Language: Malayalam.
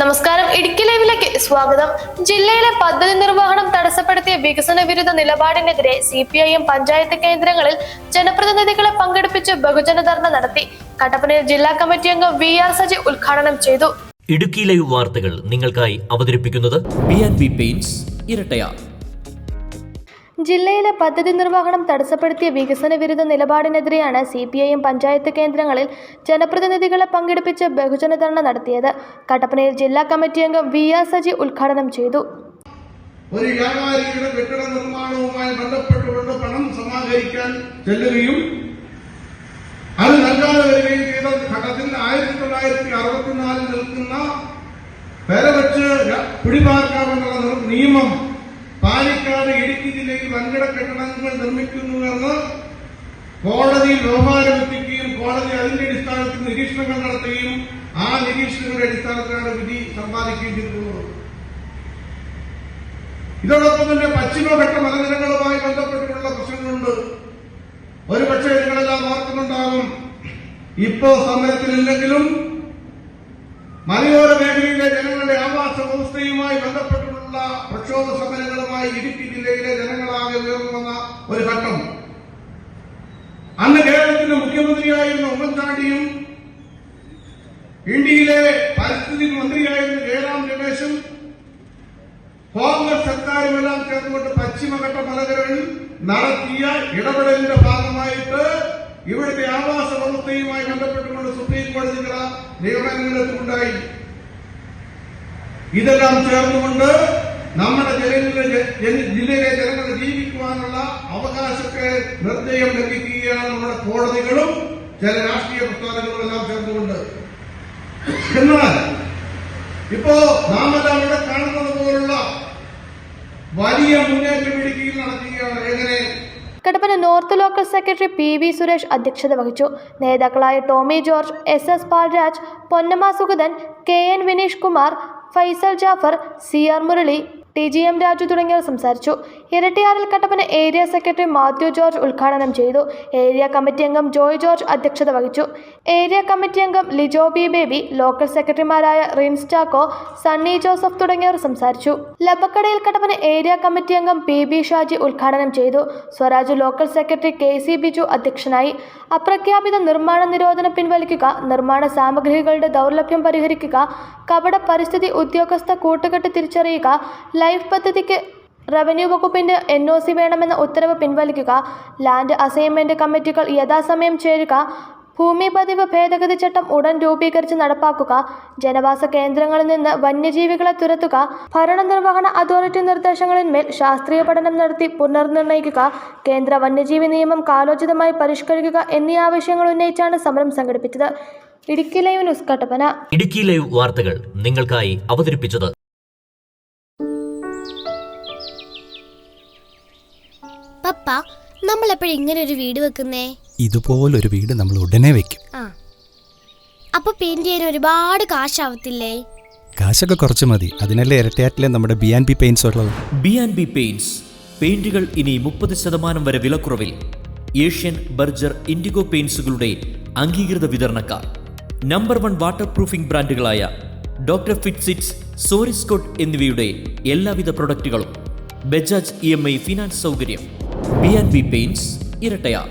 നമസ്കാരം. ഇടുക്കി ലൈവിലേക്ക് സ്വാഗതം. ജില്ലയിലെ പദ്ധതി നിർവഹണം തടസ്സപ്പെടുത്തിയ വികസന വിരുദ്ധ നിലപാടിനെതിരെ C P I M panchayat കേന്ദ്രങ്ങളിൽ ജനപ്രതിനിധികളെ പങ്കെടുപ്പിച്ച് ബഹുജന ധർണ നടത്തി. കട്ടപ്പനയിൽ ജില്ലാ കമ്മിറ്റി അംഗം വി ആർ സജി ഉദ്ഘാടനം ചെയ്തു. ഇടുക്കി ലൈവ് വാർത്തകൾ നിങ്ങൾക്കായി അവതരിപ്പിക്കുന്നത് B and B paints Erattayar. ജില്ലയിലെ പദ്ധതി നിർവഹണം തടസ്സപ്പെടുത്തിയ വികസന വിരുദ്ധ നിലപാടിനെതിരെയാണ് C P I M panchayat കേന്ദ്രങ്ങളിൽ ജനപ്രതിനിധികളെ പങ്കെടുപ്പിച്ച് ബഹുജന ധർണ നടത്തിയത്. കട്ടപ്പനയിൽ ജില്ലാ കമ്മിറ്റി അംഗം വി ആർ സജി ഉദ്ഘാടനം ചെയ്തു. ഒരു വ്യാപാരിയുടെ കെട്ടിട നിർമ്മാണവുമായി ബന്ധപ്പെട്ടുകൊണ്ട് പണം സമാഹരിക്കാൻ ചെല്ലുകയും അത് നൽകാതെ വരികയും ചെയ്ത ഘട്ടത്തിൽ ആയിരത്തി തൊള്ളായിരത്തി അറുപത്തിനാലിൽ നിൽക്കുന്ന പേര വെച്ച് പിടിപാർക്കാമെന്നുള്ള നിയമം പാലിക്കാതെ ഇടുക്കി ജില്ലയിൽ വൻകിട കെട്ടിടങ്ങൾ നിർമ്മിക്കുന്നുവെന്ന് കോടതിയിൽ വ്യവഹാരമെത്തിക്കുകയും കോടതി അതിന്റെ അടിസ്ഥാനത്തിൽ നിരീക്ഷണങ്ങൾ നടത്തുകയും ആ നിരീക്ഷണങ്ങളുടെ അടിസ്ഥാനത്തിലാണ് വിധി സമ്പാദിക്കുകയും ചെയ്തിട്ടുള്ളത്. ഇതോടൊപ്പം തന്നെ പശ്ചിമഘട്ട മതനിരങ്ങളുമായി ബന്ധപ്പെട്ടിട്ടുള്ള പ്രശ്നങ്ങളുണ്ട്. ഒരുപക്ഷെ നിങ്ങളെല്ലാം ഓർക്കുന്നുണ്ടാകും ഇപ്പോ സമരത്തിലില്ലെങ്കിലും മലയോര മേഖലയിലെ ജനങ്ങളുടെ ആവാസ വ്യവസ്ഥയുമായി ബന്ധപ്പെട്ടിട്ടുള്ള പ്രക്ഷോഭ സമരങ്ങളുമായി ഇടുക്കി ജില്ലയിലെ ജനങ്ങളാകെ ഉയർന്നു വന്ന ഒരു ഘട്ടം. അന്ന് കേരളത്തിന്റെ മുഖ്യമന്ത്രിയായിരുന്ന ഉമ്മൻചാണ്ടിയും ഇന്ത്യയിലെ പരിസ്ഥിതി മന്ത്രിയായിരുന്ന ജയറാം രമേശും കോൺഗ്രസ് സർക്കാരുമെല്ലാം ചേർന്നുകൊണ്ട് പശ്ചിമഘട്ട മലകളിൽ നടത്തിയ ഇടപെടലിന്റെ ഭാഗമായിട്ട് ഇവിടുത്തെ ആവാസ വ്യവസ്ഥയുമായി ബന്ധപ്പെട്ടുകൊണ്ട് സുപ്രീം കോടതി ചില ഇതെല്ലാം ചേർന്നുകൊണ്ട് നമ്മുടെ ജനങ്ങളിലെ ജന- ജില്ലയിലെ ജനങ്ങൾ ജീവിക്കുവാനുള്ള അവകാശത്തെ നിർദ്ദയം ലംഘിക്കുകയാണ് നമ്മുടെ കോടതികളും ചില രാഷ്ട്രീയ പ്രസ്ഥാനങ്ങളും എല്ലാം ചേർന്നുകൊണ്ട്. എന്നാൽ ഇപ്പോ നാമെല്ലാം ഇവിടെ കാണുന്നത് പോലുള്ള വലിയ മുന്നേറ്റം ഇടുക്കിയിൽ നടക്കുകയാണ്. എങ്ങനെ? Kattappana north local secretary P V Suresh അധ്യക്ഷത വഹിച്ചു. നേതാക്കളായ Tomy George S S Palraj Ponnamma Sugathan K N Vineesh Kumar Faisal Jaffar C R Murali T G M Raju തുടങ്ങിയവർ സംസാരിച്ചു. ഇരട്ടിയാറിൽ കട്ടപ്പന ഏരിയ സെക്രട്ടറി മാത്യു ജോർജ് ഉദ്ഘാടനം ചെയ്തു. ഏരിയ കമ്മിറ്റി അംഗം ജോയ് ജോർജ് അധ്യക്ഷത വഹിച്ചു. ഏരിയ കമ്മിറ്റി അംഗം ലിജോ ബി ബേബി ലോക്കൽ സെക്രട്ടറിമാരായ റിൻസ് ചാക്കോ സണ്ണി ജോസഫ് തുടങ്ങിയവർ സംസാരിച്ചു. ലബക്കടയിൽ കട്ടപ്പന ഏരിയ കമ്മിറ്റി അംഗം പി ബി ഷാജി ഉദ്ഘാടനം ചെയ്തു. Swaraj local secretary K C Biju അധ്യക്ഷനായി. അപ്രഖ്യാപിത നിർമ്മാണ നിരോധനം പിൻവലിക്കുക നിർമ്മാണ സാമഗ്രികളുടെ ദൗർലഭ്യം പരിഹരിക്കുക കപട പരിസ്ഥിതി ഉദ്യോഗസ്ഥ കൂട്ടുകെട്ട് തിരിച്ചറിയുക ലൈഫ് പദ്ധതിക്ക് റവന്യൂ വകുപ്പിന്റെ എൻ ഒ സി വേണമെന്ന ഉത്തരവ് പിൻവലിക്കുക ലാൻഡ് അസൈൻമെന്റ് കമ്മിറ്റികൾ യഥാസമയം ചേരുക ഭൂമി പതിവ് ഭേദഗതി ചട്ടം ഉടൻ രൂപീകരിച്ച് നടപ്പാക്കുക ജനവാസ കേന്ദ്രങ്ങളിൽ നിന്ന് വന്യജീവികളെ തുരത്തുക ഭരണ ഭരണനിർവഹണ അതോറിറ്റി നിർദ്ദേശങ്ങളിന്മേൽ ശാസ്ത്രീയ പഠനം നടത്തി പുനർനിർണയിക്കുക കേന്ദ്ര വന്യജീവി നിയമം കാലോചിതമായി പരിഷ്കരിക്കുക എന്നീ ആവശ്യങ്ങൾ ഉന്നയിച്ചാണ് സമരം സംഘടിപ്പിച്ചത്. Idukki live news Kattappana. Idukki live വാർത്തകൾ നിങ്ങൾക്കായി അവതരിപ്പിച്ചത് പപ്പ നമ്മൾ എപ്പോഴും ഇങ്ങനെ ഒരു വീട് വെക്കുന്നേ? ഇതുപോലൊരു വീട് നമ്മൾ ഉടനെ വെക്കും. ആ. അപ്പൊ പെയിന്റ് ചെയ്യാൻ ഒരുപാട് കാശാവത്തില്ലേ? കാശൊക്കെ കുറച്ച് മതി. അതിനല്ലേ ഇരട്ടയാറ്റിലെ നമ്മുടെ ബി ആൻഡ് ബി പെയിൻസ് ഉള്ളത്? ബി ആൻഡ് ബി പെയിന്റ്സ് പെയിന്റുകൾ ഇനി മുപ്പത് ശതമാനം വരെ വിലക്കുറവിൽ. ഏഷ്യൻ ബർജർ ഇൻഡിഗോ പെയിന്റ്സുകളുടെ അംഗീകൃത വിതരണക്കാർ. നമ്പർ വൺ വാട്ടർ പ്രൂഫിംഗ് ബ്രാൻഡുകളായ ഡോക്ടർ ഫിറ്റ്സിറ്റ്സ് സോറിസ്കോട്ട് എന്നിവയുടെ എല്ലാവിധ പ്രൊഡക്റ്റുകളും Bajaj E M I finance സൗകര്യം. B and B paints Erattayar